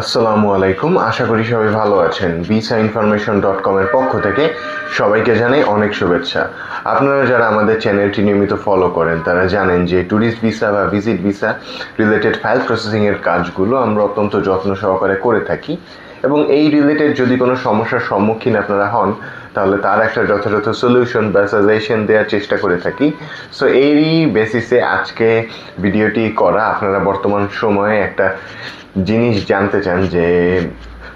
আসসালামু আলাইকুম। আশা করি সবাই ভালো আছেন। ভিসা ইনফরমেশন ডট কমের পক্ষ থেকে সবাইকে জানাই অনেক শুভেচ্ছা। আপনারা যারা আমাদের চ্যানেলটি নিয়মিত ফলো করেন, তারা জানেন যে ট্যুরিস্ট ভিসা বা ভিজিট ভিসা রিলেটেড ফাইল প্রসেসিংয়ের কাজগুলো আমরা অত্যন্ত যত্ন সহকারে করে থাকি। এবং এই রিলেটেড যদি কোনো সমস্যার সম্মুখীন আপনারা হন, তাহলে তার একটা যথাযথ সলিউশন বা সাজেশন দেওয়ার চেষ্টা করে থাকি। সো এরই বেসিসে আজকে ভিডিওটি করা আপনারা বর্তমান সময়ে একটা জিনিস জানতে চান যে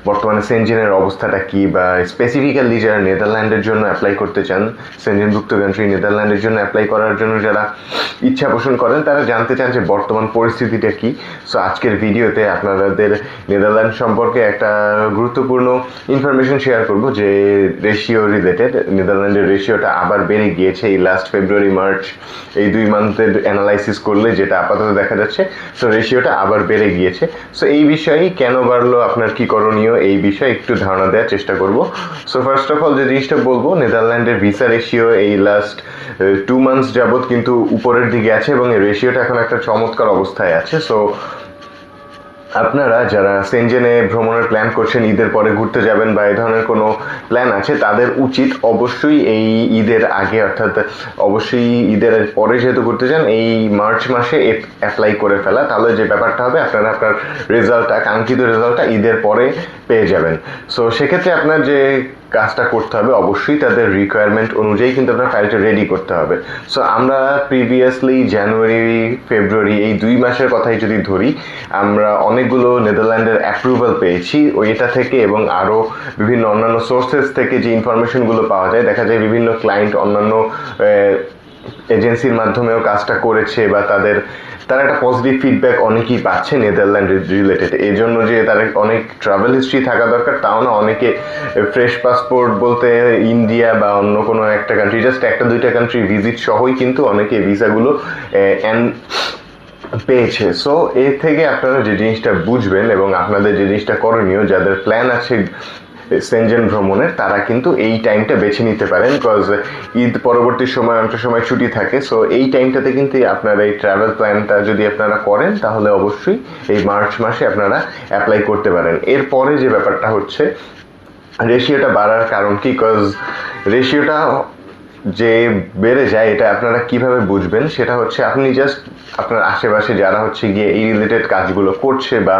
বর্তমানে সেনজেনের অবস্থাটা কি? বা স্পেসিফিক্যালি যারা নেদারল্যান্ডের জন্য অ্যাপ্লাই করতে চান, সেনজেনভুক্ত কান্ট্রি নেদারল্যান্ডের জন্য অ্যাপ্লাই করার জন্য যারা ইচ্ছা পোষণ করেন, তারা জানতে চান যে বর্তমান পরিস্থিতিটা কি। সো আজকের ভিডিওতে আপনাদের নেদারল্যান্ড সম্পর্কে একটা গুরুত্বপূর্ণ ইনফরমেশন শেয়ার করব যে রেশিও রিলেটেড নেদারল্যান্ডের রেশিওটা আবার বেড়ে গিয়েছে। এই লাস্ট ফেব্রুয়ারি মার্চ এই দুই মান্থের অ্যানালাইসিস করলে যেটা আপাতত দেখা যাচ্ছে সো রেশিওটা আবার বেড়ে গিয়েছে। সো এই বিষয়েই কেন বাড়লো? আপনার কি করণীয়? এই বিষয়ে একটু ধারণা দেওয়ার চেষ্টা করব। সো ফার্স্ট অফ অল যে জিনিসটা বলব নেদারল্যান্ডের ভিসা রেশিও এই লাস্ট টু মান্থস যাবৎ কিন্তু উপরের দিকে আছে এবং এই রেশিওটা এখন একটা চমৎকার অবস্থায় আছে। সো আপনারা যারা সেনজেনে ভ্রমণের প্ল্যান করছেন, ঈদের পরে ঘুরতে যাবেন বা এই ধরনের কোনো প্ল্যান আছে, তাদের উচিত অবশ্যই এই ঈদের আগে, অর্থাৎ অবশ্যই ঈদের পরে যেহেতু ঘুরতে যান, এই মার্চ মাসে অ্যাপ্লাই করে ফেলা। তাহলে যে ব্যাপারটা হবে, আপনারা আপনার রেজাল্টটা কাঙ্ক্ষিত রেজাল্টটা ঈদের পরে পেয়ে যাবেন। সো সেক্ষেত্রে আপনার যে কাজটা করতে হবে, অবশ্যই তাদের রিকোয়ারমেন্ট অনুযায়ী কিন্তু আপনার ফাইলটা রেডি করতে হবে। সো আমরা প্রিভিয়াসলি জানুয়ারি ফেব্রুয়ারি এই দুই মাসের কথাই যদি ধরি, আমরা অনেকগুলো নেদারল্যান্ডের অ্যাপ্রুভাল পেয়েছি। এটা থেকে এবং আরও বিভিন্ন অন্যান্য সোর্সেস থেকে যে ইনফরমেশনগুলো পাওয়া যায়, দেখা যায় বিভিন্ন ক্লায়েন্ট অন্যান্য এজেন্সির মাধ্যমেও কাজটা করেছে বা তাদের, তারা একটা পজিটিভ ফিডব্যাক অনেকেই পাচ্ছে নেদারল্যান্ড রিলেটেড। এই জন্য যে তার অনেক ট্রাভেল হিস্ট্রি থাকা দরকার, তাও না অনেকে ফ্রেশ পাসপোর্ট বলতে ইন্ডিয়া বা অন্য কোনো একটা কান্ট্রি জাস্ট একটা দুইটা কান্ট্রি ভিজিট সহই কিন্তু অনেকে ভিসাগুলো পেয়েছে। সো এর থেকে আপনারা যে জিনিসটা বুঝবেন এবং আপনাদের যে জিনিসটা করণীয়, যাদের প্ল্যান আছে সেনজেন ভ্রমণের, তারা কিন্তু এই টাইমটা বেছে নিতে পারেন বিকজ ঈদ পরবর্তী সময় অনেকটা সময় ছুটি থাকে সো এই টাইমটাতে কিন্তু আপনারা এই ট্রাভেল প্ল্যানটা যদি আপনারা করেন, তাহলে অবশ্যই এই মার্চ মাসে আপনারা অ্যাপ্লাই করতে পারেন। এরপরে যে ব্যাপারটা হচ্ছে রেশিওটা বাড়ার কারণ কি? কজ রেশিওটা যে বেড়ে যায়, এটা আপনারা কীভাবে বুঝবেন? সেটা হচ্ছে আপনি জাস্ট আপনার আশেপাশে যারা হচ্ছে গিয়ে এই রিলেটেড কাজগুলো করছে বা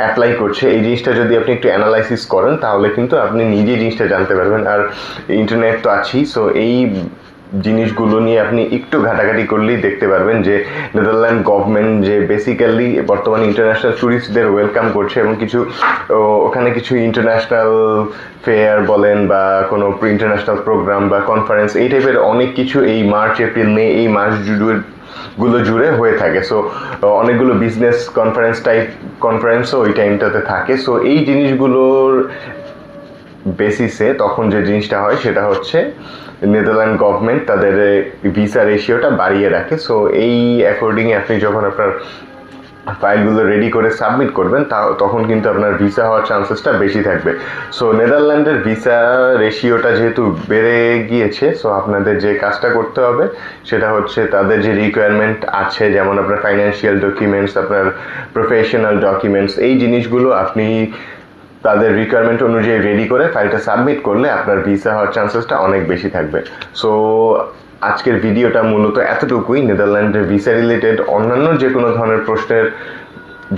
অ্যাপ্লাই করছে, এই জিনিসটা যদি আপনি একটু অ্যানালাইসিস করেন, তাহলে কিন্তু আপনি নিজে জিনিসটা জানতে পারবেন। আর ইন্টারনেট তো আছেই সো এই জিনিসগুলো নিয়ে আপনি একটু ঘাটাঘাটি করলেই দেখতে পারবেন যে নেদারল্যান্ড গভর্নমেন্ট যে বেসিক্যালি বর্তমানে ইন্টারন্যাশনাল ট্যুরিস্টদের ওয়েলকাম করছে এবং কিছু ওখানে কিছু ইন্টারন্যাশনাল ফেয়ার বলেন বা কোনো ইন্টারন্যাশনাল প্রোগ্রাম বা কনফারেন্স এই টাইপের অনেক কিছু এই মার্চ এপ্রিল মে এই মাস জুড়ে, গুলো জুড়ে হয়ে থাকে। সো অনেকগুলো বিজনেস কনফারেন্স টাইপ কনফারেন্সও ওই টাইমটাতে থাকে। সো এই জিনিসগুলোর বেসিসে তখন যে জিনিসটা হয় সেটা হচ্ছে নেদারল্যান্ড গভর্নমেন্ট তাদের ভিসা রেশিওটা বাড়িয়ে রাখে। সো এই অ্যাকর্ডিংয়ে আপনি যখন আপনার ফাইলগুলো রেডি করে সাবমিট করবেন, তা, তখন কিন্তু আপনার ভিসা হওয়ার চান্সেসটা বেশি থাকবে। সো নেদারল্যান্ডের ভিসা রেশিওটা যেহেতু বেড়ে গিয়েছে সো আপনাদের যে কাজটা করতে হবে সেটা হচ্ছে তাদের যে রিকোয়ারমেন্ট আছে, যেমন আপনার ফাইন্যান্সিয়াল ডকুমেন্টস আপনার প্রফেশনাল ডকুমেন্টস এই জিনিসগুলো আপনি তাদের রিকোয়ারমেন্ট অনুযায়ী রেডি করে ফাইলটা সাবমিট করলে আপনার ভিসা হওয়ার চান্সেসটা অনেক বেশি থাকবে। সো আজকের ভিডিওটা মূলত এতটুকুই। নেদারল্যান্ডের ভিসা রিলেটেড অন্যান্য যে কোনো ধরনের প্রশ্নের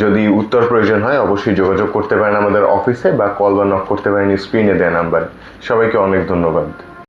যদি উত্তর প্রয়োজন হয়, অবশ্যই যোগাযোগ করতে পারেন আমাদের অফিসে বা কল বা নক করতে পারেন স্ক্রিনে দেওয়া নাম্বার সবাইকে অনেক ধন্যবাদ।